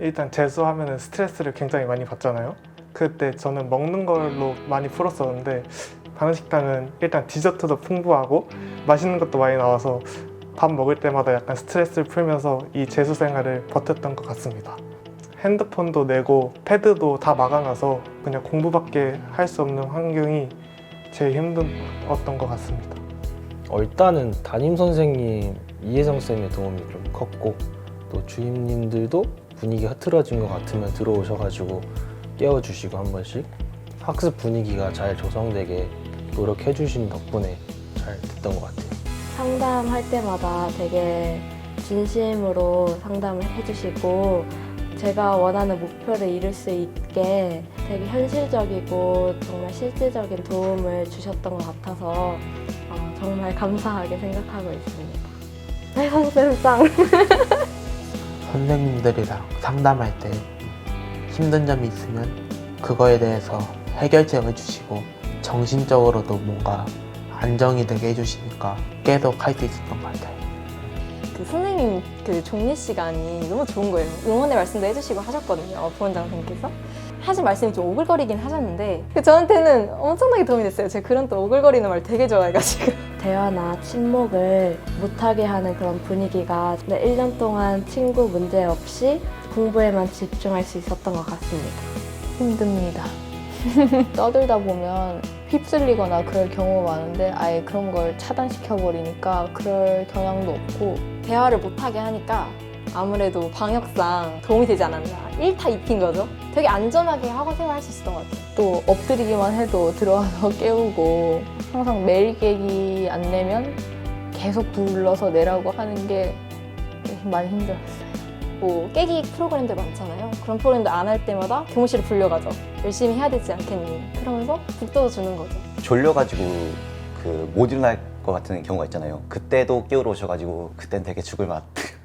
일단 재수하면은 스트레스를 굉장히 많이 받잖아요. 그때 저는 먹는 걸로 많이 풀었었는데 방식당은 일단 디저트도 풍부하고 맛있는 것도 많이 나와서 밥 먹을 때마다 약간 스트레스를 풀면서 이 재수 생활을 버텼던 것 같습니다. 핸드폰도 내고 패드도 다 막아놔서 그냥 공부밖에 할 수 없는 환경이 제일 힘들었던 것 같습니다. 어, 일단은 담임 선생님 이혜성 쌤의 도움이 좀 컸고 또 주임님들도 분위기 흐트러진 것 같으면 들어오셔가지고 깨워주시고 한 번씩 학습 분위기가 잘 조성되게 노력해 주신 덕분에 잘 됐던 것 같아요. 상담할 때마다 되게 진심으로 상담을 해주시고 제가 원하는 목표를 이룰 수 있게 되게 현실적이고 정말 실질적인 도움을 주셨던 것 같아서 어, 정말 감사하게 생각하고 있습니다. 해성쌤상 선생님들이랑 상담할 때 힘든 점이 있으면 그거에 대해서 해결책을 주시고 정신적으로도 뭔가 안정이 되게 해주시니까 계속 할 수 있었던 것 같아요. 그 선생님 그 종례 시간이 너무 좋은 거예요. 응원의 말씀도 해주시고 하셨거든요. 부원장 선생님께서. 하신 말씀이 좀 오글거리긴 하셨는데 그 저한테는 엄청나게 도움이 됐어요. 제가 그런 또 오글거리는 말 되게 좋아해가지고. 대화나 침묵을 못하게 하는 그런 분위기가 1년 동안 친구 문제 없이 공부에만 집중할 수 있었던 것 같습니다. 힘듭니다. 떠들다 보면 휩쓸리거나 그럴 경우가 많은데 아예 그런 걸 차단시켜 버리니까 그럴 경향도 없고 대화를 못하게 하니까 아무래도 방역상 도움이 되지 않았나. 1타 2피인 거죠. 되게 안전하게 학원 생활 할 수 있었던 것 같아요. 또 엎드리기만 해도 들어와서 깨우고 항상 매일 깨기 안 내면 계속 불러서 내라고 하는 게 많이 힘들었어요. 뭐 깨기 프로그램들 많잖아요. 그런 프로그램들 안 할 때마다 교무실을 불려가죠. 열심히 해야 되지 않겠니? 그러면서 북도도 주는 거죠. 졸려가지고 그 못 일어날 것 같은 경우가 있잖아요. 그때도 깨우러 오셔가지고 그땐 되게 죽을 맛